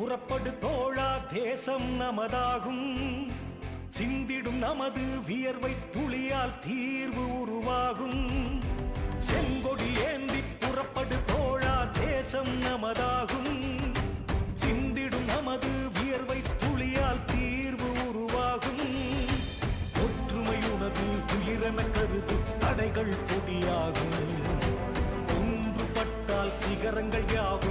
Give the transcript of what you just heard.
புறப்படு தோழா தேசம் நமதாகும். சிந்திடும் நமது வியர்வை துளியால் தீர்வு உருவாகும். செங்கொடி ஏந்தி புறப்படு தோழா தேசம் நமதாகும். சிந்திடும் நமது வியர்வை துளியால் தீர்வு உருவாகும். ஒற்றுமையுனது துயிரென கருது தடைகள் பொடியாகும் ஒன்றுபட்டால் சிகரங்கள் யாவும்